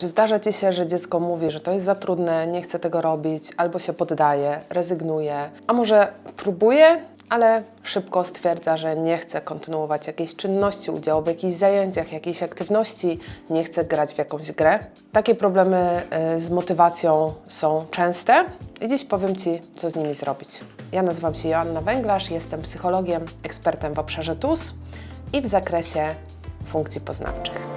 Czy zdarza Ci się, że dziecko mówi, że to jest za trudne, nie chce tego robić, albo się poddaje, rezygnuje, a może próbuje, ale szybko stwierdza, że nie chce kontynuować jakiejś czynności, udziału w jakichś zajęciach, jakiejś aktywności, nie chce grać w jakąś grę. Takie problemy y, z motywacją są częste i dziś powiem Ci, co z nimi zrobić. Ja nazywam się Joanna Węglarz, jestem psychologiem, ekspertem w obszarze TUS i w zakresie funkcji poznawczych.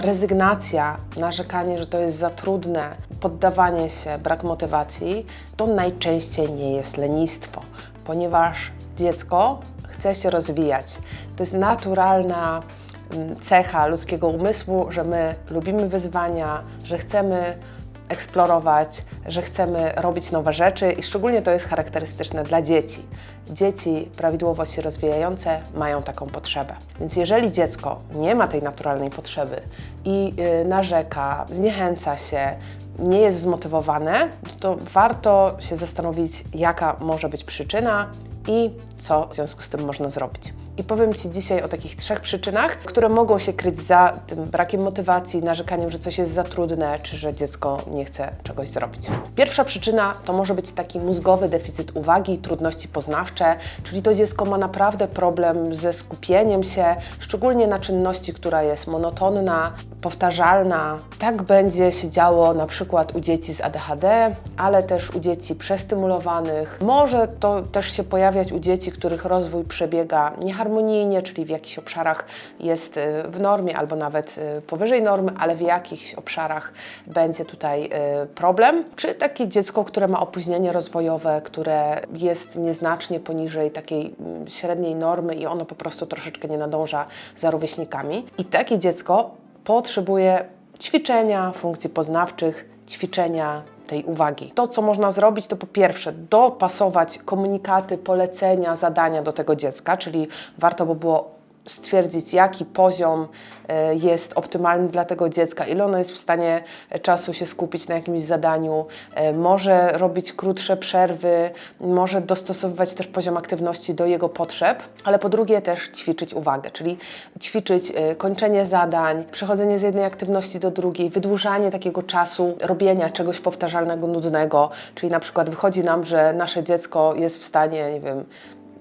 Rezygnacja, narzekanie, że to jest za trudne, poddawanie się, brak motywacji, to najczęściej nie jest lenistwo, ponieważ dziecko chce się rozwijać. To jest naturalna mm, cecha ludzkiego umysłu, że my lubimy wyzwania, że chcemy eksplorować, że chcemy robić nowe rzeczy i szczególnie to jest charakterystyczne dla dzieci. Dzieci prawidłowo się rozwijające mają taką potrzebę. Więc jeżeli dziecko nie ma tej naturalnej potrzeby i y, narzeka, zniechęca się, nie jest zmotywowane, to warto się zastanowić, jaka może być przyczyna i co w związku z tym można zrobić. I powiem Ci dzisiaj o takich trzech przyczynach, które mogą się kryć za tym brakiem motywacji, narzekaniem, że coś jest za trudne, czy że dziecko nie chce czegoś zrobić. Pierwsza przyczyna to może być taki mózgowy deficyt uwagi, trudności poznawcze, czyli to dziecko ma naprawdę problem ze skupieniem się, szczególnie na czynności, która jest monotonna, powtarzalna. Tak będzie się działo na przykład u dzieci z ADHD, ale też u dzieci przestymulowanych. Może to też się pojawiać u dzieci, których rozwój przebiega nieharmonijnie, czyli w jakichś obszarach jest y, w normie albo nawet y, powyżej normy, ale w jakichś obszarach będzie tutaj y, problem. Czy takie dziecko, które ma opóźnienie rozwojowe, które jest nieznacznie poniżej takiej mm, średniej normy i ono po prostu troszeczkę nie nadąża za rówieśnikami. I takie dziecko potrzebuje ćwiczenia funkcji poznawczych, ćwiczenia tej uwagi. To, co można zrobić, to po pierwsze dopasować komunikaty, polecenia, zadania do tego dziecka, czyli warto by było stwierdzić, jaki poziom e, jest optymalny dla tego dziecka, ile ono jest w stanie e, czasu się skupić na jakimś zadaniu, e, może robić krótsze przerwy, może dostosowywać też poziom aktywności do jego potrzeb, ale po drugie też ćwiczyć uwagę, czyli ćwiczyć kończenie zadań, przechodzenie z jednej aktywności do drugiej, wydłużanie takiego czasu robienia czegoś powtarzalnego, nudnego, czyli na przykład wychodzi nam, że nasze dziecko jest w stanie, nie wiem,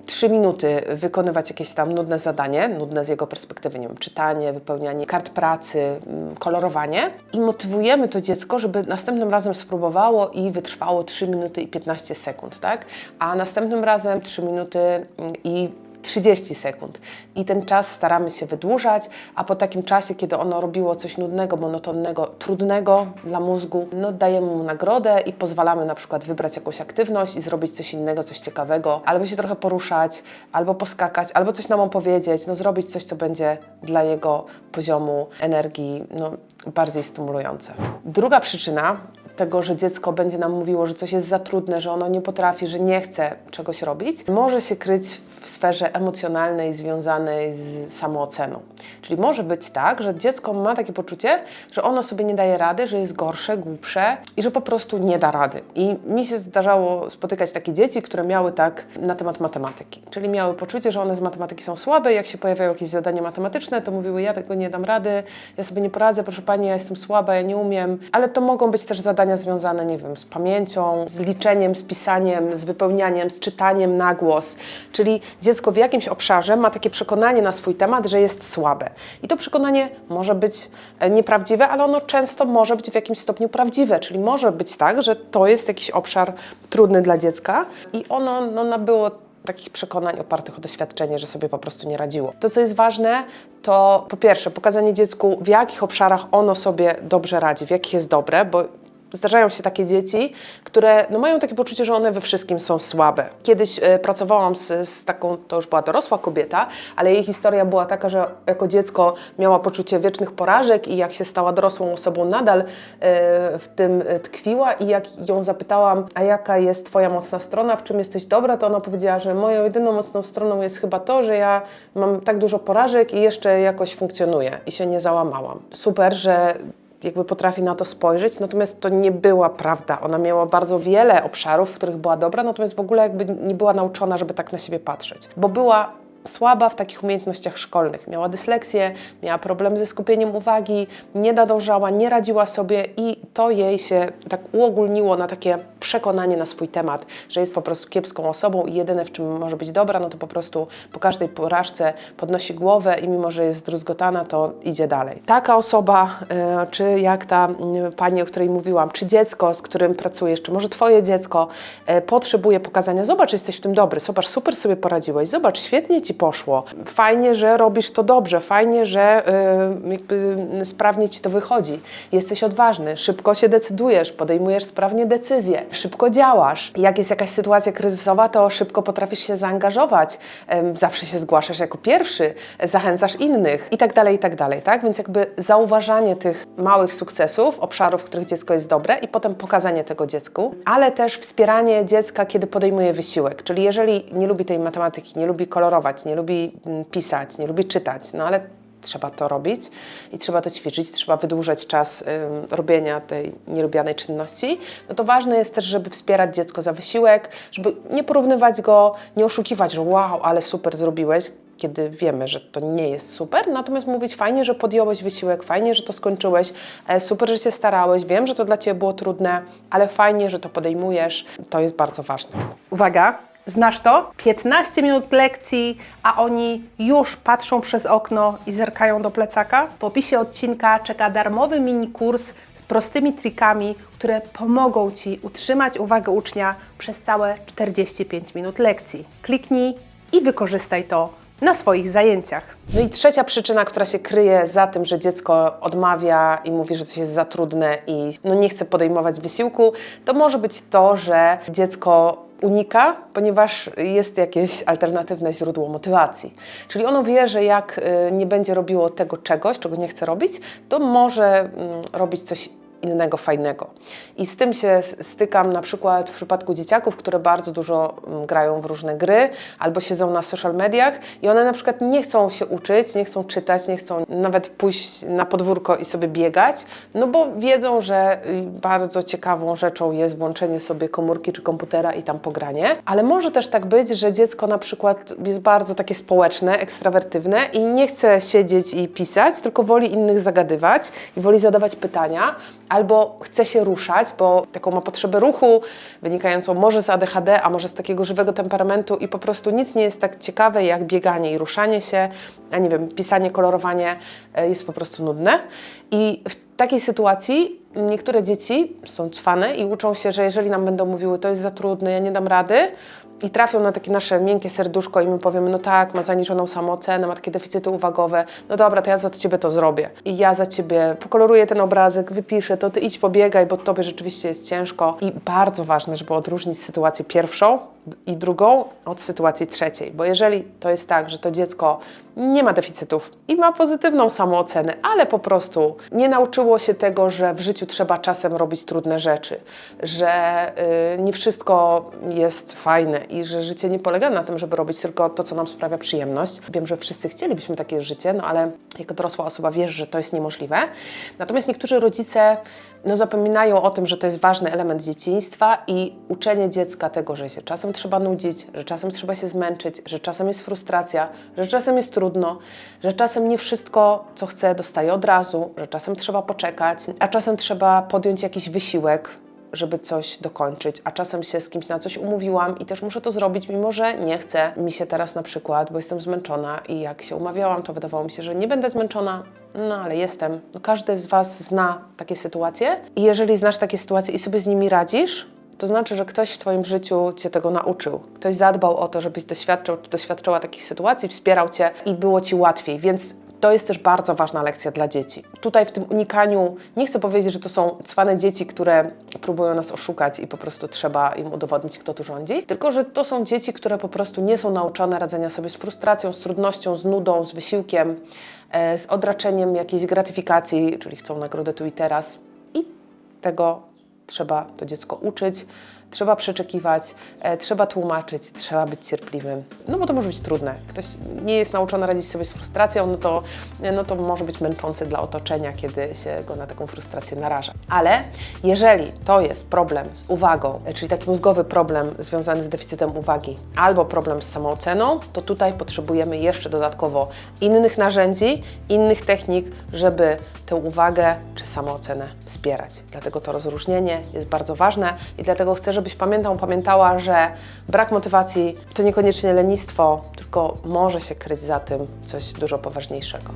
trzy minuty wykonywać jakieś tam nudne zadanie, nudne z jego perspektywy, nie wiem, czytanie, wypełnianie kart pracy, mm, kolorowanie i motywujemy to dziecko, żeby następnym razem spróbowało i wytrwało 3 minuty i 15 sekund, tak? A następnym razem 3 minuty mm, i 30 sekund. I ten czas staramy się wydłużać, a po takim czasie, kiedy ono robiło coś nudnego, monotonnego, trudnego dla mózgu, no dajemy mu nagrodę i pozwalamy na przykład wybrać jakąś aktywność i zrobić coś innego, coś ciekawego, albo się trochę poruszać, albo poskakać, albo coś nam opowiedzieć, no zrobić coś, co będzie dla jego poziomu energii no, bardziej stymulujące. Druga przyczyna tego, że dziecko będzie nam mówiło, że coś jest za trudne, że ono nie potrafi, że nie chce czegoś robić, może się kryć w sferze emocjonalnej związanej z samooceną. Czyli może być tak, że dziecko ma takie poczucie, że ono sobie nie daje rady, że jest gorsze, głupsze i że po prostu nie da rady. I mi się zdarzało spotykać takie dzieci, które miały tak na temat matematyki. Czyli miały poczucie, że one z matematyki są słabe, jak się pojawiają jakieś zadania matematyczne, to mówiły, ja tego nie dam rady, ja sobie nie poradzę, proszę Pani, ja jestem słaba, ja nie umiem. Ale to mogą być też zadania związane, nie wiem, z pamięcią, z liczeniem, z pisaniem, z wypełnianiem, z czytaniem na głos. Czyli dziecko w jakimś obszarze ma takie przekonanie na swój temat, że jest słabe. I to przekonanie może być e, nieprawdziwe, ale ono często może być w jakimś stopniu prawdziwe, czyli może być tak, że to jest jakiś obszar trudny dla dziecka i ono no, nabyło takich przekonań opartych o doświadczenie, że sobie po prostu nie radziło. To, co jest ważne, to po pierwsze pokazanie dziecku, w jakich obszarach ono sobie dobrze radzi, w jakich jest dobre, bo Zdarzają się takie dzieci, które no, mają takie poczucie, że one we wszystkim są słabe. Kiedyś e, pracowałam z, z, taką, to już była dorosła kobieta, ale jej historia była taka, że jako dziecko miała poczucie wiecznych porażek i jak się stała dorosłą osobą, nadal e, w tym tkwiła. I jak ją zapytałam, a jaka jest Twoja mocna strona, w czym jesteś dobra, to ona powiedziała, że moją jedyną mocną stroną jest chyba to, że ja mam tak dużo porażek i jeszcze jakoś funkcjonuję i się nie załamałam. Super, że jakby potrafię na to spojrzeć, natomiast to nie była prawda. Ona miała bardzo wiele obszarów, w których była dobra, natomiast w ogóle jakby nie była nauczona, żeby tak na siebie patrzeć, bo była słaba w takich umiejętnościach szkolnych. Miała dysleksję, miała problem ze skupieniem uwagi, nie nadążała, nie radziła sobie i to jej się tak uogólniło na takie przekonanie na swój temat, że jest po prostu kiepską osobą i jedyne w czym może być dobra, no to po prostu po każdej porażce podnosi głowę i mimo, że jest zdruzgotana, to idzie dalej. Taka osoba, e, czy jak ta pani, o której mówiłam, czy dziecko, z którym pracujesz, czy może twoje dziecko e, potrzebuje pokazania, zobacz, jesteś w tym dobry, zobacz, super sobie poradziłeś, zobacz, świetnie ci poszło, fajnie, że robisz to dobrze, fajnie, że y, jakby sprawnie ci to wychodzi, jesteś odważny, szybko się decydujesz, podejmujesz sprawnie decyzje, szybko działasz. Jak jest jakaś sytuacja kryzysowa, to szybko potrafisz się zaangażować, zawsze się zgłaszasz jako pierwszy, zachęcasz innych. I tak dalej, i tak dalej, tak? Więc jakby zauważanie tych małych sukcesów, obszarów, w których dziecko jest dobre i potem pokazanie tego dziecku, ale też wspieranie dziecka, kiedy podejmuje wysiłek. Czyli jeżeli nie lubi tej matematyki, nie lubi kolorować, nie lubi mm, pisać, nie lubi czytać, no ale trzeba to robić i trzeba to ćwiczyć, trzeba wydłużać czas robienia tej nielubianej czynności, no to ważne jest też, żeby wspierać dziecko za wysiłek, żeby nie porównywać go, nie oszukiwać, że wow, ale super zrobiłeś, kiedy wiemy, że to nie jest super, natomiast mówić fajnie, że podjąłeś wysiłek, fajnie, że to skończyłeś, e, super, że się starałeś, wiem, że to dla Ciebie było trudne, ale fajnie, że to podejmujesz, to jest bardzo ważne. Uwaga, znasz to? 15 minut lekcji, a oni już patrzą przez okno i zerkają do plecaka? W opisie odcinka czeka darmowy mini kurs z prostymi trikami, które pomogą Ci utrzymać uwagę ucznia przez całe 45 minut lekcji. Kliknij i wykorzystaj to na swoich zajęciach. No i trzecia przyczyna, która się kryje za tym, że dziecko odmawia i mówi, że coś jest za trudne i no nie chce podejmować wysiłku, to może być to, że dziecko unika, ponieważ jest jakieś alternatywne źródło motywacji. Czyli ono wie, że jak y, nie będzie robiło tego czegoś, czego nie chce robić, to może mm, robić coś innego fajnego. I z tym się stykam na przykład w przypadku dzieciaków, które bardzo dużo mm, grają w różne gry albo siedzą na social mediach i one na przykład nie chcą się uczyć, nie chcą czytać, nie chcą nawet pójść na podwórko i sobie biegać, no bo wiedzą, że y, bardzo ciekawą rzeczą jest włączenie sobie komórki czy komputera i tam pogranie. Ale może też tak być, że dziecko na przykład jest bardzo takie społeczne, ekstrawertywne i nie chce siedzieć i pisać, tylko woli innych zagadywać i woli zadawać pytania, albo chce się ruszać, bo taką ma potrzebę ruchu, wynikającą może z ADHD, a może z takiego żywego temperamentu i po prostu nic nie jest tak ciekawe jak bieganie i ruszanie się, a nie wiem, pisanie, kolorowanie e, jest po prostu nudne. I w takiej sytuacji niektóre dzieci są cwane i uczą się, że jeżeli nam będą mówiły, to jest za trudne, ja nie dam rady, i trafią na takie nasze miękkie serduszko i my powiemy, no tak, ma zaniżoną samoocenę, ma takie deficyty uwagowe, no dobra, to ja za ciebie to zrobię. I ja za ciebie pokoloruję ten obrazek, wypiszę, to ty idź pobiegaj, bo tobie rzeczywiście jest ciężko. I bardzo ważne, żeby odróżnić sytuację pierwszą i drugą od sytuacji trzeciej, bo jeżeli to jest tak, że to dziecko nie ma deficytów i ma pozytywną samoocenę, ale po prostu nie nauczyło się tego, że w życiu trzeba czasem robić trudne rzeczy, że y, nie wszystko jest fajne i że życie nie polega na tym, żeby robić tylko to, co nam sprawia przyjemność. Wiem, że wszyscy chcielibyśmy takie życie, no ale jako dorosła osoba wiesz, że to jest niemożliwe. Natomiast niektórzy rodzice no, zapominają o tym, że to jest ważny element dzieciństwa i uczenie dziecka tego, że się czasem trzeba nudzić, że czasem trzeba się zmęczyć, że czasem jest frustracja, że czasem jest trudno, że czasem nie wszystko, co chce, dostaje od razu, że czasem trzeba poczekać, a czasem trzeba podjąć jakiś wysiłek, żeby coś dokończyć, a czasem się z kimś na coś umówiłam i też muszę to zrobić, mimo że nie chcę mi się teraz na przykład, bo jestem zmęczona i jak się umawiałam, to wydawało mi się, że nie będę zmęczona, no ale jestem. No, każdy z Was zna takie sytuacje i jeżeli znasz takie sytuacje i sobie z nimi radzisz, to znaczy, że ktoś w Twoim życiu Cię tego nauczył. Ktoś zadbał o to, żebyś doświadczył, czy doświadczyła takich sytuacji, wspierał Cię i było Ci łatwiej, więc to jest też bardzo ważna lekcja dla dzieci. Tutaj w tym unikaniu, nie chcę powiedzieć, że to są cwane dzieci, które próbują nas oszukać i po prostu trzeba im udowodnić, kto tu rządzi, tylko że to są dzieci, które po prostu nie są nauczone radzenia sobie z frustracją, z trudnością, z nudą, z wysiłkiem, e, z odraczeniem jakiejś gratyfikacji, czyli chcą nagrodę tu i teraz. I tego trzeba to dziecko uczyć, trzeba przeczekiwać, e, trzeba tłumaczyć, trzeba być cierpliwym. No bo to może być trudne. Ktoś nie jest nauczony radzić sobie z frustracją, no to, no to może być męczące dla otoczenia, kiedy się go na taką frustrację naraża. Ale jeżeli to jest problem z uwagą, e, czyli taki mózgowy problem związany z deficytem uwagi, albo problem z samooceną, to tutaj potrzebujemy jeszcze dodatkowo innych narzędzi, innych technik, żeby tę uwagę czy samoocenę wspierać. Dlatego to rozróżnienie jest bardzo ważne i dlatego chcę, żebyś pamiętał, pamiętała, że brak motywacji to niekoniecznie lenistwo, tylko może się kryć za tym coś dużo poważniejszego.